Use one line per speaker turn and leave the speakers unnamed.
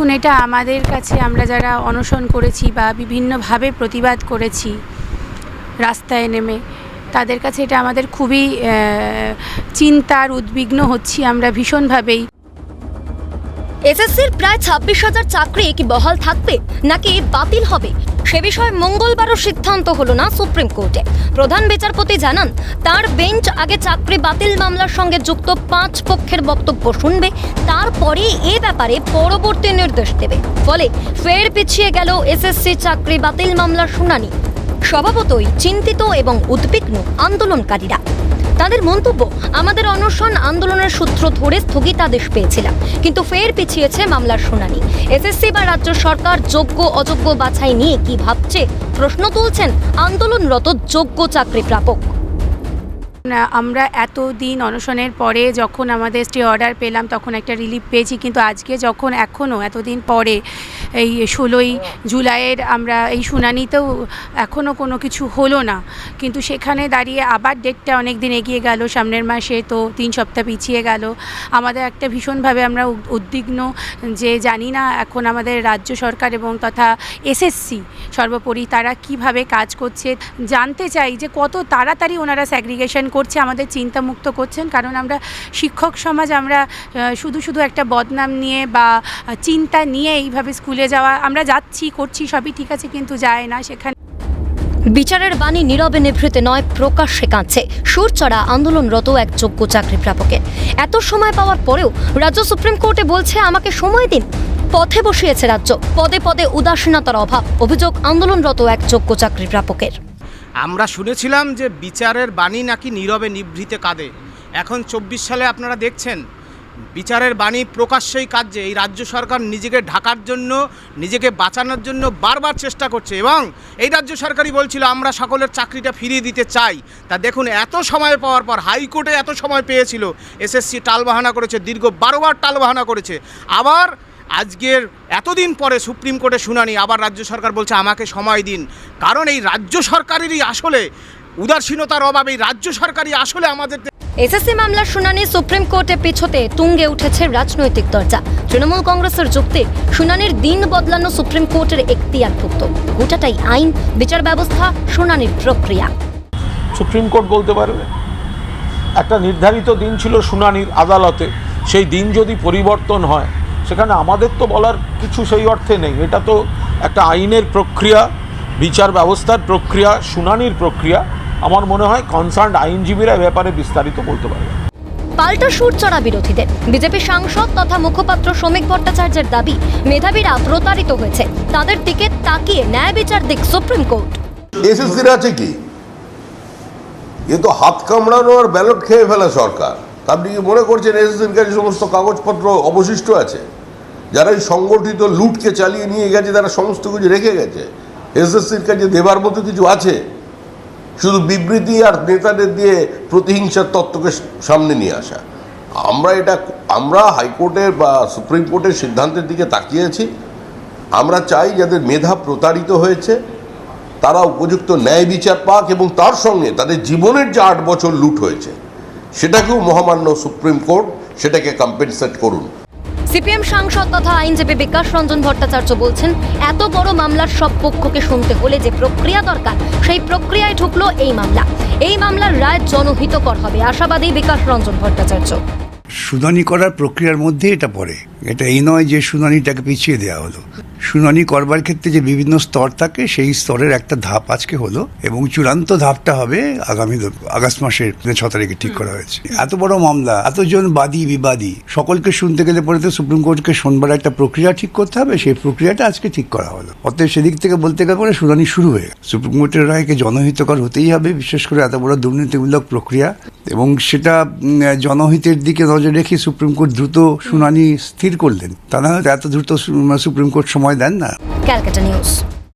দেখুন, এটা আমাদের কাছে আমরা যারা অনশন করেছি বা বিভিন্নভাবে প্রতিবাদ করেছি রাস্তায় নেমে, তাদের কাছে এটা আমাদের খুবই চিন্তার উদ্বিগ্ন হচ্ছি আমরা ভীষণভাবেই।
এসএসসির প্রায় ছাব্বিশ হাজার চাকরি কি বহাল থাকবে নাকি বাতিল হবে? সে বিষয়ে মঙ্গলবারও সিদ্ধান্ত হলো না সুপ্রিম কোর্টে। প্রধান বিচারপতি জানান, তার বেঞ্চ আগে চাকরি বাতিল মামলার সঙ্গে যুক্ত পাঁচ পক্ষের বক্তব্য শুনবে তারপরে এ ব্যাপারে পরবর্তী নির্দেশ দেবে। ফলে ফের পিছিয়ে গেল এসএসসি চাকরি বাতিল মামলার শুনানি। স্বভাবতই চিন্তিত এবং উদ্বিগ্ন আন্দোলনকারীরা। তাদের মন্তব্য, আমাদের অনশন আন্দোলনের সূত্র ধরে স্থগিতাদেশ পেয়েছিলাম, কিন্তু ফের পিছিয়েছে মামলার শুনানি। এসএসসি বা রাজ্য সরকার যোগ্য, অযোগ্য বাছাই নিয়ে কি ভাবছে? প্রশ্ন তুলছেন আন্দোলনরত যোগ্য চাকরি প্রাপক।
আমরা এত দিন অনশনের পরে যখন আমাদের স্টে অর্ডার পেলাম, তখন একটা রিলিফ পেয়েছি, কিন্তু আজকে যখন, এখনও, এতদিন পরে এই ষোলোই জুলাইয়ের আমরা এই শুনানিতেও এখনও কোনো কিছু হলো না। কিন্তু সেখানে দাঁড়িয়ে আবার ডেটটা অনেক দিন এগিয়ে গেল, সামনের মাসে তো তিন সপ্তাহ পিছিয়ে গেল। আমাদের একটা ভীষণভাবে আমরা উদ্বিগ্ন যে জানি না এখন আমাদের রাজ্য সরকার এবং তথা এসএসসি সর্বোপরি তারা কীভাবে কাজ করছে। জানতে চাই যে কত তাড়াতাড়ি ওনারা স্যাগ্রিগেশন করছে, আমাদের চিন্তামুক্ত করছেন। কারণ আমরা শিক্ষক সমাজ, আমরা শুধু শুধু একটা বদনাম নিয়ে বা চিন্তা নিয়ে এইভাবে স্কুলে যাওয়া আমরা যাচ্ছি করছি সবই ঠিক আছে কিন্তু যায় না সেখানে।
বিচারের বাণী নীরবে নিভৃতে নয় প্রকাশ্যে কাঁদছে। সুর চড়া আন্দোলনরত এক যোগ্য চাকরি প্রাপকের এত সময় পাওয়ার পরেও রাজ্য সুপ্রিম কোর্টে বলছে আমাকে সময় দিন। পথে বসিয়েছে রাজ্য। পদে পদে উদাসীনতার অভাব অভিযোগ আন্দোলনরত এক যোগ্য চাকরি প্রাপকের।
আমরা শুনেছিলাম যে বিচারের বাণী নাকি নীরবে নিভৃতে কাঁদে। এখন চব্বিশ সালে আপনারা দেখছেন বিচারের বাণী প্রকাশ্যেই কাজে এই রাজ্য সরকার নিজেকে ঢাকার জন্য, নিজেকে বাঁচানোর জন্য বারবার চেষ্টা করছে এবং এই রাজ্য সরকারই বলছিল, আমরা সকলের চাকরিটা ফিরিয়ে দিতে চাই। তা দেখুন, এত সময় পাওয়ার পর হাইকোর্টে এত সময় পেয়েছিল, এসএসসি টালবাহানা করেছে, দীর্ঘ বারোবার টালবাহানা করেছে। আবার আজকের এতদিন পরে সুপ্রিম কোর্টে শুনানি, আবার রাজ্য সরকার বলছে, আমাকে সময় দিন। কারণ এই রাজ্য সরকারেরই আসলে উদাসীনতার অভাবে, এই রাজ্য সরকারই আসলে আমাদের
এসএসসি মামলার শুনানি সুপ্রিম কোর্টে পিছোতে তুঙ্গে উঠেছে রাজনৈতিক দরজা। তৃণমূল কংগ্রেসের যুক্তি, শুনানির দিন বদলানো সুপ্রিম কোর্টের একটি এখতিয়ারভুক্ত। গোটাটাই আইন, বিচার ব্যবস্থা, শুনানির প্রক্রিয়া।
সুপ্রিম কোর্ট বলতে পারবে? একটা নির্ধারিত দিন ছিল শুনানির আদালতে। সেই দিন যদি পরিবর্তন হয়, সেখানে আমাদের তো বলার কিছু সেই অর্থে নেই। এটা তো একটা আইনের প্রক্রিয়া, বিচার ব্যবস্থার প্রক্রিয়া, শুনানির প্রক্রিয়া। আমার মনে হয় কনসার্ন আইনজীবীরা ব্যাপারে বিস্তারিত বলতে পারবে।
পাল্টা সুর চড়া বিরোধীদের। বিজেপি সাংসদ তথা মুখপাত্র শ্রমিক ভট্টাচার্যের দাবি মেধাবীরা প্রতারিত হয়েছে। তাদের দিকে তাকিয়ে ন্যায় বিচার দিক সুপ্রিম কোর্ট।
এসএসসির আছে কি? এ তো হাত কামড়ানো আর ব্যালট খেয়ে ফেলা সরকার। আপনি কি মনে করছেন এসএসসির কাছে সমস্ত কাগজপত্র অবশিষ্ট আছে? যারা এই সংগঠিত লুটকে চালিয়ে নিয়ে গেছে তারা সমস্ত কিছু রেখে গেছে। এসএসসির কাছে দেবার মতো কিছু আছে? শুধু বিবৃতি আর নেতাদের দিয়ে প্রতিহিংসার তত্ত্বকে সামনে নিয়ে আসা। আমরা এটা, আমরা হাইকোর্টের বা সুপ্রিম কোর্টের সিদ্ধান্তের দিকে তাকিয়েছি। আমরা চাই যাদের মেধা প্রতারিত হয়েছে, তারা উপযুক্ত ন্যায় বিচার পাক এবং তার সঙ্গে তাদের জীবনের যে আট বছর লুট হয়েছে, সেটাকেও মহামান্য সুপ্রিম কোর্ট, সেটাকে কম্পেনসেট করুন।
সিপিএম সাংসদ তথা আইনজীবী বিকাশ রঞ্জন ভট্টাচার্য বলছেন, এত বড় মামলার সব পক্ষকে শুনতে হলে যে প্রক্রিয়া দরকার, সেই প্রক্রিয়ায় ঢুকলো এই মামলা। এই মামলার রায় জনহিতকর হবে। আশাবাদী বিকাশ রঞ্জন ভট্টাচার্য।
শুনানি করার প্রক্রিয়ার মধ্যে এটা পড়ে। এটা এই নয় যে শুনানিটাকে পিছিয়ে দেওয়া হলো। শুনানি করবার ক্ষেত্রে যে বিভিন্ন স্তর থাকে, সেই স্তরের একটা ধাপ আজকে হলো এবং চূড়ান্ত ধাপটা হবে আগামী আগস্ট মাসের ছ তারিখে ঠিক করা হয়েছে। এত বড় মামলা, এতজন বাদী, বিবাদী, সকলকে শুনতে গেলে পরে তো সুপ্রিম কোর্টকে শোনবার একটা প্রক্রিয়া ঠিক করতে হবে, সেই প্রক্রিয়াটা আজকে ঠিক করা হলো। অতএব সেদিক থেকে বলতে গেলে পরে শুনানি শুরু হয়ে সুপ্রিম কোর্টের রায়কে জনহিতকর হতেই হবে, বিশেষ করে এত বড় দুর্নীতিমূলক প্রক্রিয়া এবং সেটা জনহিতের দিকে নজর রেখে সুপ্রিম কোর্ট দ্রুত শুনানি স্থির করলেন। তা না এত দ্রুত সুপ্রিম কোর্ট সময় দেন না।
ক্যালকাটা নিউজ।